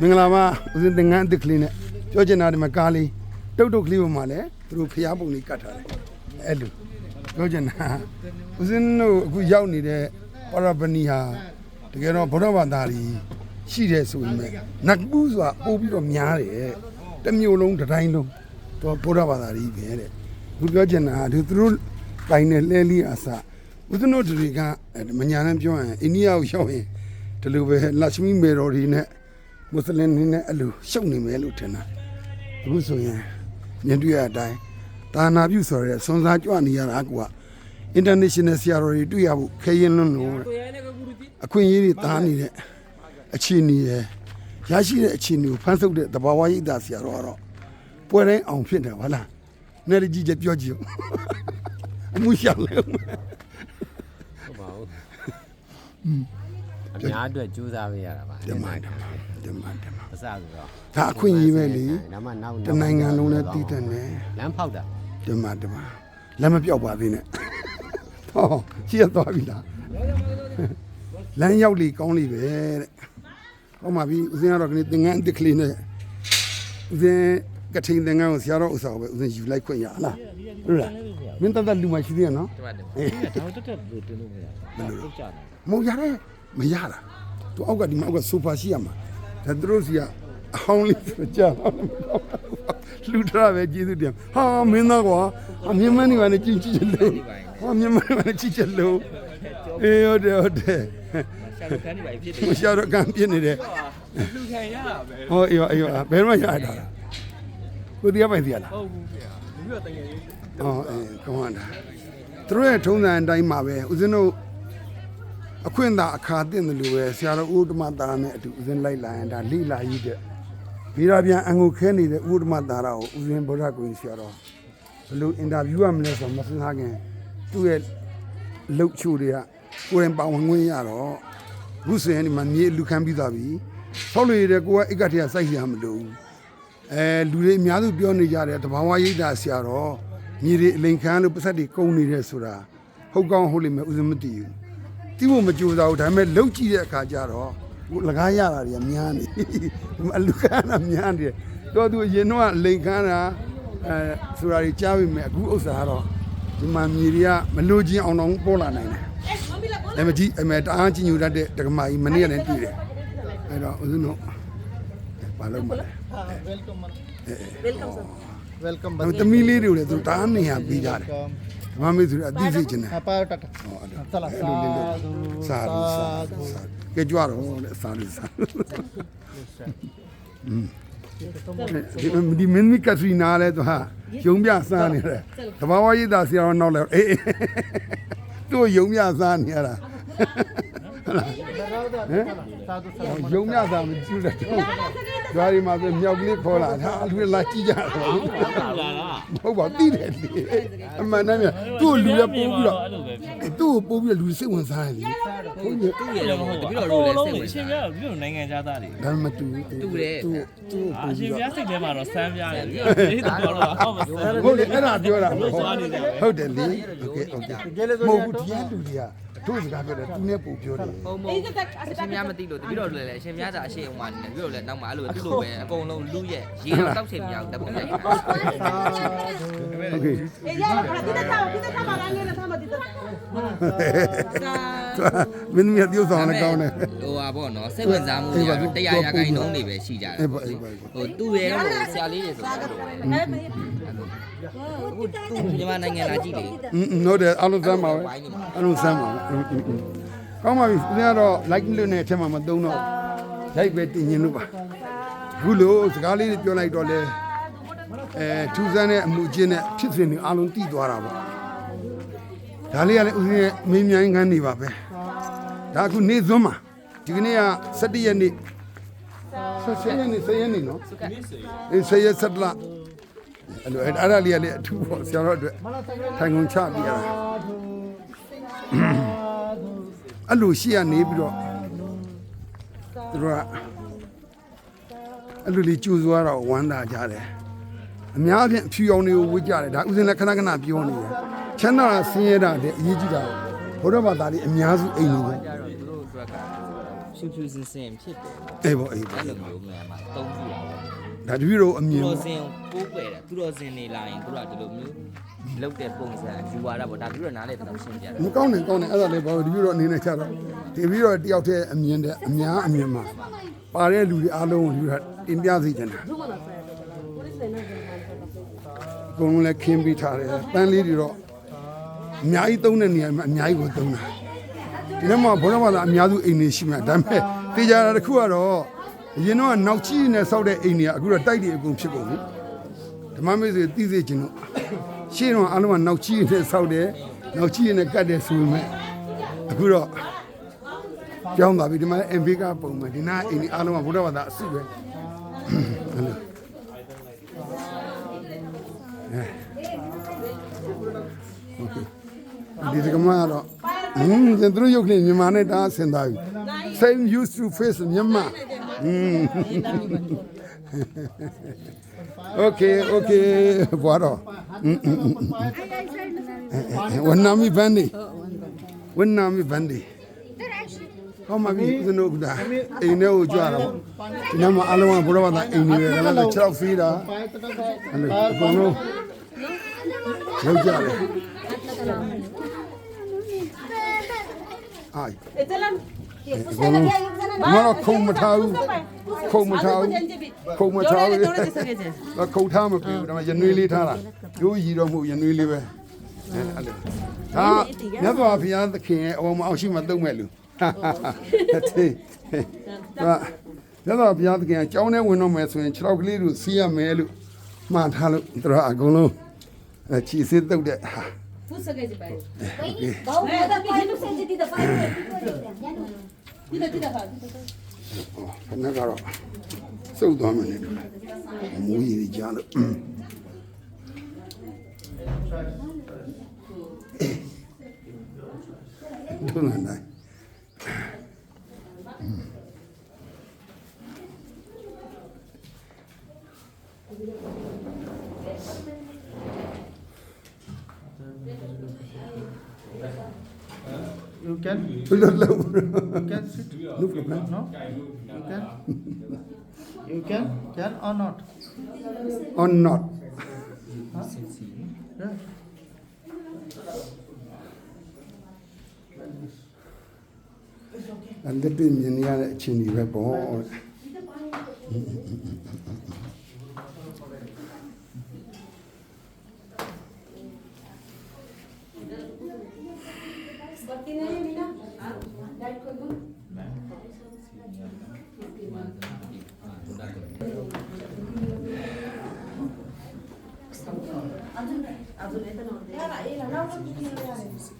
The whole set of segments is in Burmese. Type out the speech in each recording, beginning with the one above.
မင်္ဂလာပါဦးဇင်းသင်္ကန်းအစ်စ်ကလေးနဲ့ပြောချင်တာဒီမှာကားလေးတုတ်တုတ်ကလေးပေါ်မှာလဲသူတို့ဖျားပုံလေးကတ်ထားတယ်အဲ့လိုပြောချင်တာဦးဇင်းတို့အခုရောက်နေတဲ့ပါရပနီဟာတကယ်တော့ဗုဒ္ဓဘာသာကြီးရှိတယ်ဆိုရင်လည်းနတ်ပူးဆိုတာပို့ပြီးတော့များတယ်တစ်မျိုးလုံးတစ်တိုင်းလုံးတော့ဗုဒ္ဓဘာသာကြီးပဲတဲ့အခုပြောချင်တာဒီသူတို့ပိုင်တဲ့လဲလီအစာဦးဇင်းတို့တွေကမညာနဲ့ပြောရင်အိန္ဒိယကိုရောက်ရင်ဒီလိုပဲလက်ရှမီမေတော်ဒီနဲ့ မွတ်စလင်တွေနဲ့အဲ့လိုရှုပ်နေမယ်လို့ထင်တာအခုဆိုရင်မြင်တွေ့ရတဲ့အတိုင်းတာနာပြုဆိုရဲစွန်စားကြွနေရတာကွာ international ဆရာတော်တွေတွေ့ရဖို့ခဲရင်လွန်းလို့တဲ့အခွင့်အရေးတွေတားနေတဲ့အခြေအနေရယ်ရရှိတဲ့အခြေအနေကိုဖန်ဆုပ်တဲ့တဘာဝရိပ်သာဆရာတော်ကတော့ပွဲတိုင်းအောင်ဖြစ်တယ်ဟုတ်လားနယ်ကြီးချက်ပြောကြည့်ဦးအမှုရှောက်လဲဟုတ်ပါဘူးအများအတွက်ကြိုးစားပေးရတာပါဓမ္မဓမ္မဓမ္မဓမ္မအစဆိုတော့ဒါအခွင့်အရေးပဲလေ ဒါမှနောက်တနိုင်ငံလုံးနဲ့တည်တဲ့နဲ့လမ်းဖောက်တာဓမ္မဓမ္မလက်မပြောက်ပါသေးနဲ့ဟောရှင်းသွားပြီလားလမ်းရောက်လီကောင်းလီပဲတဲ့ဟောမှာပြီဦးစင်းကတော့ခဏသင်္ကန်းတစ်ကလေးနဲ့ဦးစင်းကထိန်သင်္ကန်းကိုဆရာတော်ဥစ္စာကိုပဲဦးစင်းယူလိုက်ခွင့်ရလားဟုတ်လားမင်းတတ်တတ်လူမရှိသေးရနော်တမတ်တယ်အေးဒါတော့တက်တက်လို့တင်းလို့မရဘူးလုတ်ကြတယ်မဟုတ်ရတယ်မရတာသူအောက်ကဒီမှာအောက်ကဆိုဖာရှိရမှာ ဒါသူတို့စီကအဟောင်းလေးဆိုကြာလူထရပဲကျေးဇူးတင်ဟာမင်းသားကွာဟာမြန်မာနေပါနဲ့ကြည့်ကြည့်လို့ဟာမြန်မာနေပါနဲ့ကြည့်ကြည့်လို့အေးဟုတ်တယ်ဟုတ်တယ်ရှာလို့ခန်းနေပါဖြစ်တယ်မရှာတော့ကံပြစ်နေတယ်လူခံရတာပဲဟောအေးအေးဘယ်မှရတာကိုတရားပိုင်စီရလားဟုတ်ဘူးဗျာလူကတကယ်ကြီးဟောအေးကောင်းတာသူတို့ရဲ့ထုံးစံအတိုင်းမှာပဲဦးဇင်းတို့ အခွင့်သာအခါတင်တယ်လို့ပဲဆရာတော်ဦးဓမ္မတာနဲ့အတူဦးဇင်းလိုက်လာရင်ဒါလိလာကြီးတဲ့ဗီရာပြန်အငုခဲနေတဲ့ဦးဓမ္မတာကိုဦးဇင်းဗုဒ္ဓကိုကြီးဆရာတော်ဘယ်လိုအင်တာဗျူးရမလဲဆိုတော့မစင်စားခင်သူ့ရဲ့လှုပ်ချိုတွေကကိုယ်ရင်ပါဝင်ခွင့်ရတော့အခုဆိုရင်ဒီမှာမြေလူခံပြီးသွားပြီဆောက်လို့ရတဲ့ကိုကအိတ်ကတည်းကစိုက်ရမလို့အဲလူတွေအများစုပြောနေကြတယ်တဘာဝရိတ်တာဆရာတော်ညီတွေအလိန်ခံလို့ပတ်သက်တွေကုန်နေတယ်ဆိုတာဟုတ်ကောင်းဟုတ်လိမ့်မယ်ဥစဉ်မသိဘူး တိဖို့မကြိုးစားဘူးဒါပေမဲ့လှုပ်ကြည့်တဲ့အခါကျတော့ဟိုလကားရတာတွေကများနေအလူကားတာများနေတယ်တော့သူအရင်တော့လိန်ခမ်းတာအဲဆိုတာတွေကြားပြီမဲ့အခုဥစ္စာကတော့ဒီမှာမြေတွေကမလိုချင်အောင်တော့ပေါ်လာနိုင်တယ်အဲမကြီးအမေတအားကြီးညူတတ်တဲ့တက္ကမကြီးမနေ့ကလည်းတွေ့တယ်အဲတော့ဦးဇင်းတို့ဘာလုပ်မလဲ welcome welcome sir welcome တမီးလေးတွေကိုလည်းသူတအားနေရပြီးကြတယ် မမေးဆိုရင်အသိစိတ်ချင်တယ်ပါတော့တတ်တာဟောအဲ့ဒါအဲ့လိုလေးလို့စာလို့စာလို့စာကဲကြွတော့တဲ့စာလို့စာလို့อืมဒီမင်းမီကစီနာလဲသူဟာယုံပြစားနေတယ်တဘာဝရိတ်တာဆရာတော်နောက်လဲအေးသူ့ယုံပြစားနေရတာ ဟမ်ယုံမြသားမကြည့်တယ်။ကြွားရီမှာဆိုမြောက်ကလေးခေါ်လာဒါအလူလာကြည့်ကြတော့ လာတာ မဟုတ်ပါဘူးသိတယ်လေအမှန်တမ်းပြသူ့ကိုလူလည်းပို့ပြီးတော့ အဲ့လိုပဲဖြစ် သူ့ကိုပို့ပြီးတော့လူစိတ်ဝင်စားတယ်လေဘုန်းကြီး သူ့ရတော့မဟုတ်ဘူးတပည့်တော်တို့လည်းစိတ်ဝင်စားတယ်အရှင်ပြတို့နိုင်ငံခြားသားတွေ ဒါမှမတူ တူတယ် သူ့သူ့ကို အ ပို့ ရှ ပြီး င် တော့ ပြစိတ်ထဲမှာတော့စမ်းပြတယ်ပြီးတော့ဒီတော့တော့ဟောမစမ်း ဟုတ်လေအဲ့ဒါပြောတာမဟုတ်ဟုတ်တယ်လေโอเคโอเคမဟုတ်ဘူးဒီကလူတွေက တို့စကားပြောတယ်သူနဲ့ပို့ပြောတယ် ပုံပုံအရှင်များမသိလို့တပည့်တော်တို့လည်းအရှင်များသာအရှိန်အောင်ပါနေတယ်တပည့်တော်လည်းနောက်မှအဲ့လိုသူ့လိုပဲအကုန်လုံးလူရဲ့ရေတော့တောက်ချင်မရဘူးတပ်ပုံရိုက်တာ โอเค Eh, ya, kita tahu, kita sama orangnya, sama kita. မင်းမြတ်ပြောဆောင်လည်းကောင်းတယ် ဟိုပါပေါ့နော်စိတ်ဝင်စားမှုတွေကတော့တရားရာခိုင်နှုန်းတွေပဲရှိကြတယ် အေးပါအေးပါ ဟိုသူ့ရဲ့ဟိုဆရာလေးတွေဆိုတာသူမြန်မာနိုင်ငံလာကြည့်လေ อืมဟုတ်တယ်အလုံးစမ်းပါပဲအလုံးစမ်းပါပဲอืมอืมอืม มကောင်းပါပြီဦးဇင်းကတော့ like လို့နဲ့အထက်မှာမသုံးတော့ like ပဲတင်ရင်လို့ပါအခုလို့စကားလေးတွေပြောလိုက်တော့လေအဲထူးဆန်းတဲ့အမှုချင်းနဲ့ဖြစ်စဉ်တွေအလုံးတည်သွားတာပေါ့ဒါလေးကလည်းဦးဇင်းရဲ့မင်းမြိုင်းခန်းနေပါပဲဒါအခုနေသွန်းမှာဒီကနေ့က17ရက်နေ့17ရက်နေ့10ရက်နေ့နော်အေး10ရက်17လအဲ့လိုအဲ့ဒါလေးကလည်းအထူးပေါ့ဆရာတော်အတွက်ထိုင်ကုန်ချပြရတာ အဲ့လိုရှိရနေပြီးတော့သူတို့ကအဲ့လိုလေးကြိုးစားတော့ဝမ်းသာကြတယ်အများအပြားအဖြူရောင်တွေကိုဝှကြတယ်ဒါဥစဉ်လည်းခဏခဏပြောနေတယ်ချမ်းသာဆင်းရဲတာတဲ့အရေးကြီးတာဘုရားဘာသာလေးအများစုအိမ်နေပဲကြတော့သူတို့အတွက်ကဖြူဖြူစင်စင်ဖြစ်တယ်အေးပေါ့အေးပေါ့အဲ့လိုမျိုးမှန်မှာတုံးကြည့်တာပေါ့ ဒါတပည့်တော်အမြသူင်တော်စင်ကိုပိုးပယ်တယ်သူတော်စင်နေလာရင်သူတို့ကဒီလိုမျိုးလောက်တဲ့ပုံစံယူဝါဒပေါ့ဒါပြီးတော့နားလေတော့ရှင်းပြတယ်မကောင်းနဲ့ကောင်းနဲ့အဲ့ဒါလေးဘာလို့တပည့်တော်အနေနဲ့ချတော့တပည့်တော်တယောက်တည်းအမြင်တဲ့အများအမြင်မှာပါတဲ့လူတွေအားလုံးကိုတပည့်တော်တင်ပြစေချင်တာအကုန်လုံးလည်းခင်းပြီးထားတယ်တန်းလေးတွေတော့အများကြီးသုံးတဲ့နေရာမှာအများကြီးကိုသုံးတာဒီထဲမှာဘုရားဘာသာအများစုအိမ်တွေရှိမှာဒါပေမဲ့တေချာတာတစ်ခုကတော့ အရင်တော့နောက်ချီနဲ့ဆောက်တဲ့အိမ်တွေကအခုတော့တိုက်တွေအကုန်ဖြစ်ကုန်ပြီဓမ္မမေဆွေသိစေခြင်းတို့ရှေ့တော့အလုံးကနောက်ချီနဲ့ဆောက်တယ်နောက်ချီနဲ့ကတ်တယ်ဆိုပေမဲ့အခုတော့ကြောင်းသွားပြီဒီမှာ MV ကပုံမှန်ဒီနာအိမ်ဒီအလုံးကဘုရားဘာသာအစုပဲဒီစကမတော့ဟင်းသူတို့ရုပ်နဲ့မြန်မာနဲ့တားဆင်သားပြီ same used to face မြန်မာဟင်း okay okay ဘာတော့ဝန်နာမီဘန်ဒီဝန်နာမီဘန်ဒီဟောမဘီဦးဇနုကဒါအိမ်ထဲကိုကြွတာပေါ့ဒီနေ့မှာ အလုံးကဘုရားဘာသာအိမ်နေတယ်ဒါလည်း6ဖီးတာအဲ့လိုအကုန်လုံးရောက်ကြတယ်အိုင် Ito lang. အကုန်လုံးမတော့ခုံမထားဘူးခုံမထားဘူးခုံမထားဘူးတော့ခုတ်ထားမပြေဘူးဒါမှရနွေးလေးထားတာရိုးရီတော့မဟုတ်ရနွေးလေးပဲအဲအဲ့လိုဒါမြတ်စွာဘုရားသခင်ရဲ့အဝမအောင်ရှိမှတုံးမဲ့လူတေးဒါမြတ်စွာဘုရားသခင်ကကြောင်းထဲဝင်တော့မယ်ဆိုရင်6ကလေးတို့စီးရမယ်လို့မှားထားလို့သူတို့အကုန်လုံးအဲချီစစ်တုတ်တဲ့ဟာ Pusa kayo ba? Wait, bau ada paano sa dito pa? Dito, dito ka. ခဏကတော့စုပ်သွားမယ်လေတို့မူရည်ကြားလို့တို့လာနိုင် You can, ဘယ်လိုလုပ် you can sit. လုကပလန် No? You can. You can, can or not? or not Yeah. အဲ့ဒါပြင်မြင်ရတဲ့အ ချင်းကြီးပဲပေါ့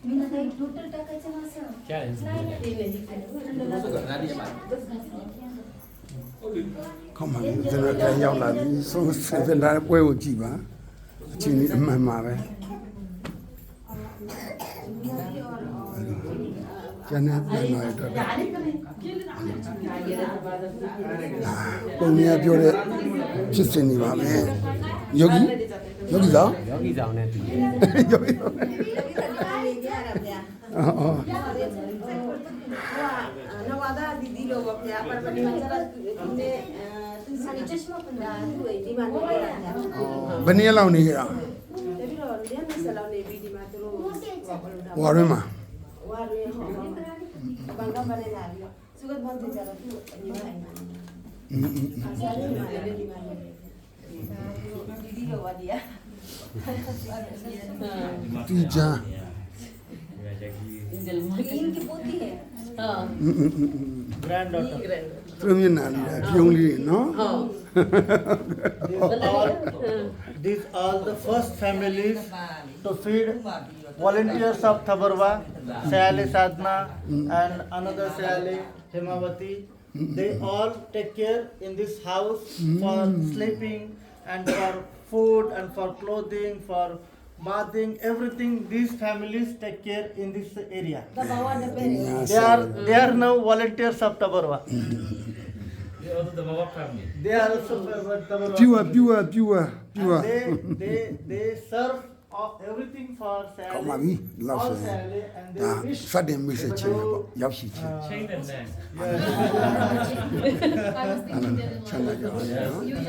Mina tayo total टाकायचं ना असं. नाही, नाही. ခေါင်းမှန်ကျွန်တော်ပြန်ရောက်လာပြီဆုံးစင်စင်လာတဲ့ပွဲကိုကြည့်ပါအချင်းကြီးအမှန်ပါပဲ ကျန်တဲ့ပြန်လာတော့ပုံရပြောတဲ့ဖြစ်စဉ်နေပါမယ်ယောဂီယောဂီသာယောဂီဆောင်နဲ့တူတယ်ယောဂီအော်အော် Nawada didi lo ba kaya para pa naman sa hindi Sabi, chashma ko na. Uy, di man mo kaya. ဘယ်နည်းလောက်နေကြတာ Tapi lo dia na sa law ni bidi maturo. ဟွာရင်းမှာ Wari ho. manga mariraryo sugat mantijara tu limain asal limain limain Didi yo wadia. Tija. इनकी पोती है हाँ granddaughter သူမျက်နှာလေးအပြုံးလေးနော် These all, these all the first families to feed volunteers of Thabarwa, Sayali Sadhna and another Sayali Himavati. They all take care in this house for sleeping and for food and for clothing, for bathing, everything these families take care in this area. They are they are now volunteers of Tabarwa. They are also Tabarwa. ပြူအပြူအပြူအပြူအ And they, they, they serve all, everything for ကောင်းပါ Sally. ပြီလောက် All ဆိုရင် Sally and ဒါ they wish စတင်မိတ်ဆက်ချင်းပဲပေါ့ရောက်ရှိချင်း Change the name. I was thinking that it